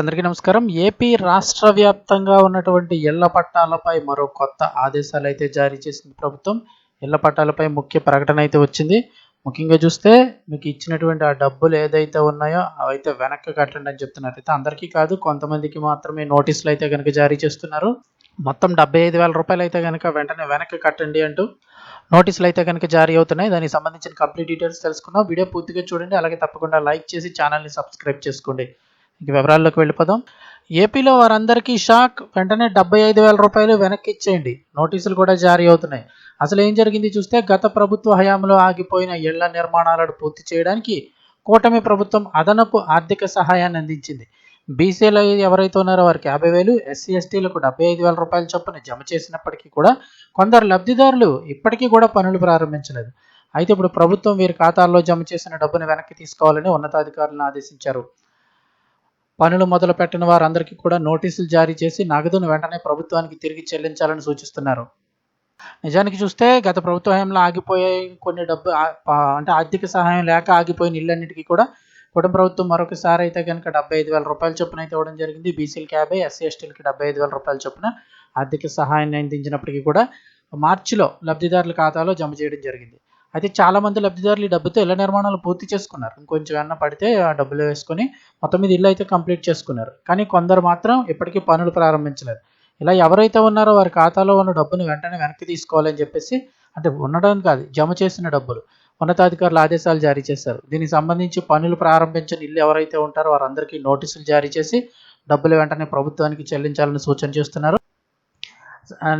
అందరికీ నమస్కారం. ఏపీ రాష్ట్ర వ్యాప్తంగా ఉన్నటువంటి ఇళ్ళ పట్టాలపై మరో కొత్త ఆదేశాలు అయితే జారీ చేసింది ప్రభుత్వం. ఇళ్ళ పట్టాలపై ముఖ్య ప్రకటన అయితే వచ్చింది. ముఖ్యంగా చూస్తే మీకు ఇచ్చినటువంటి ఆ డబ్బులు ఏదైతే ఉన్నాయో అవైతే వెనక్కి కట్టండి అని చెప్తున్నారు అయితే అందరికీ కాదు కొంతమందికి మాత్రమే నోటీసులు అయితే కనుక జారీ చేస్తున్నారు. మొత్తం డెబ్బై ఐదు వేల రూపాయలు అయితే కనుక వెంటనే వెనక్కి కట్టండి అంటూ నోటీసులు అయితే కనుక జారీ అవుతున్నాయి. దానికి సంబంధించిన కంప్లీట్ డీటెయిల్స్ తెలుసుకున్నాం వీడియో పూర్తిగా చూడండి. అలాగే తప్పకుండా లైక్ చేసి ఛానల్ని సబ్స్క్రైబ్ చేసుకోండి. ఇంక వివరాల్లోకి వెళ్ళిపోదాం. ఏపీలో వారందరికీ షాక్. వెంటనే డెబ్బై ఐదు వేల రూపాయలు వెనక్కి ఇచ్చేయండి. నోటీసులు కూడా జారీ అవుతున్నాయి. అసలు ఏం జరిగింది చూస్తే గత ప్రభుత్వ హయాంలో ఆగిపోయిన ఇళ్ళ నిర్మాణాలను పూర్తి చేయడానికి కూటమి ప్రభుత్వం అదనపు ఆర్థిక సహాయాన్ని అందించింది. బీసీలు ఎవరైతే ఉన్నారో వారికి యాభై వేలు ఎస్సీ ఎస్టీలకు డెబ్బై ఐదు వేల రూపాయల చొప్పున జమ చేసినప్పటికీ కూడా కొందరు లబ్ధిదారులు ఇప్పటికీ కూడా పనులు ప్రారంభించలేదు. అయితే ఇప్పుడు ప్రభుత్వం వీరి ఖాతాల్లో జమ చేసిన డబ్బును వెనక్కి తీసుకోవాలని ఉన్నతాధికారులను ఆదేశించారు. పనులు మొదలు పెట్టిన వారందరికీ కూడా నోటీసులు జారీ చేసి నగదును వెంటనే ప్రభుత్వానికి తిరిగి చెల్లించాలని సూచిస్తున్నారు. నిజానికి చూస్తే గత ప్రభుత్వ హయాంలో ఆగిపోయే కొన్ని డబ్బు అంటే ఆర్థిక సహాయం లేక ఆగిపోయిన ఇళ్ళన్నిటికీ కూడా కుటుంబ ప్రభుత్వం మరొకసారి అయితే కనుక డెబ్బై ఐదు వేల రూపాయల చొప్పున అయితే ఇవ్వడం జరిగింది. బీసీలకి యాభై ఎస్సీ ఎస్టీలకి డెబ్బై ఐదు వేల రూపాయల చొప్పున ఆర్థిక సహాయాన్ని అందించినప్పటికీ కూడా మార్చిలో లబ్ధిదారుల ఖాతాలో జమ చేయడం జరిగింది. అయితే చాలా మంది లబ్ధిదారులు ఈ డబ్బుతో ఇళ్ళ నిర్మాణాలు పూర్తి చేసుకున్నారు. ఇంకొంచెం ఏమన్నా పడితే ఆ డబ్బులు వేసుకొని మొత్తం మీద ఇల్లు అయితే కంప్లీట్ చేసుకున్నారు. కానీ కొందరు మాత్రం ఇప్పటికీ పనులు ప్రారంభించలేదు. ఇలా ఎవరైతే ఉన్నారో వారి ఖాతాలో ఉన్న డబ్బును వెంటనే వెనక్కి తీసుకోవాలని చెప్పేసి అంటే ఉండడం కాదు జమ చేసిన డబ్బులు ఉన్నతాధికారులు ఆదేశాలు జారీ చేశారు. దీనికి సంబంధించి పనులు ప్రారంభించిన ఇల్లు ఎవరైతే ఉంటారో వారందరికీ నోటీసులు జారీ చేసి డబ్బులు వెంటనే ప్రభుత్వానికి చెల్లించాలని సూచన చేస్తున్నారు.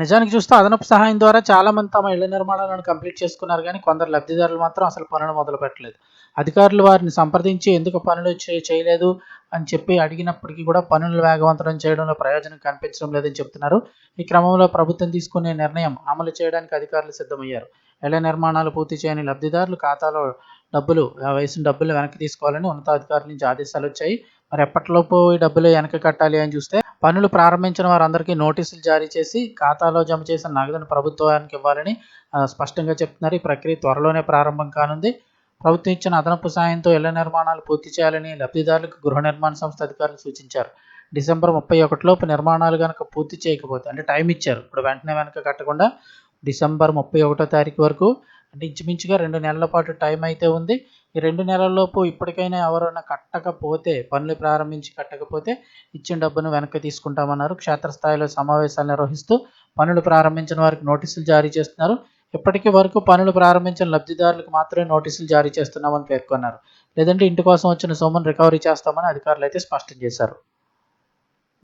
నిజానికి చూస్తే అదనపు సహాయం ద్వారా చాలా మంది తమ ఇళ్ళ నిర్మాణాలను కంప్లీట్ చేసుకున్నారు కానీ కొందరు లబ్ధిదారులు మాత్రం అసలు పనులు మొదలు పెట్టలేదు. అధికారులు వారిని సంప్రదించి ఎందుకు పనులు చేయలేదు అని చెప్పి అడిగినప్పటికీ కూడా పనులు వేగవంతం చేయడంలో ప్రయోజనం కనిపించడం లేదని చెప్తున్నారు ఈ క్రమంలో ప్రభుత్వం తీసుకునే నిర్ణయం అమలు చేయడానికి అధికారులు సిద్ధమయ్యారు. ఇళ్ళ నిర్మాణాలు పూర్తి చేయని లబ్ధిదారులు ఖాతాలో డబ్బులు ఆ వేసిన డబ్బులు వెనక్కి తీసుకోవాలని ఉన్నతాధికారుల నుంచి ఆదేశాలు వచ్చాయి. మరి ఎప్పటిలోపు ఈ డబ్బులు వెనక్కి కట్టాలి అని చూస్తే పనులు ప్రారంభించిన వారందరికీ నోటీసులు జారీ చేసి ఖాతాలో జమ చేసిన నగదును ప్రభుత్వానికి ఇవ్వాలని స్పష్టంగా చెప్తున్నారు. ఈ ప్రక్రియ త్వరలోనే ప్రారంభం కానుంది. ప్రభుత్వం ఇచ్చిన అదనపు సాయంతో ఇళ్ళ నిర్మాణాలు పూర్తి చేయాలని లబ్ధిదారులకు గృహ నిర్మాణ సంస్థ అధికారులు సూచించారు. డిసెంబర్ ముప్పై ఒకటిలోపు నిర్మాణాలు కనుక పూర్తి చేయకపోతే అంటే టైం ఇచ్చారు ఇప్పుడు వెంటనే వెనక కట్టకుండా డిసెంబర్ ముప్పై ఒకటో తారీఖు వరకు అంటే ఇంచుమించుగా రెండు నెలల పాటు టైం అయితే ఉంది. ఈ రెండు నెలల్లోపు ఇప్పటికైనా ఎవరైనా కట్టకపోతే పనులు ప్రారంభించి కట్టకపోతే ఇచ్చిన డబ్బును వెనక్కి తీసుకుంటామన్నారు. క్షేత్రస్థాయిలో సమావేశాలు నిర్వహిస్తూ పనులు ప్రారంభించిన వారికి నోటీసులు జారీ చేస్తున్నారు. ఇప్పటికీ వరకు పనులు ప్రారంభించిన లబ్ధిదారులకు మాత్రమే నోటీసులు జారీ చేస్తున్నామని పేర్కొన్నారు. లేదంటే ఇంటి కోసం వచ్చిన సొమ్మును రికవరీ చేస్తామని అధికారులు అయితే స్పష్టం చేశారు.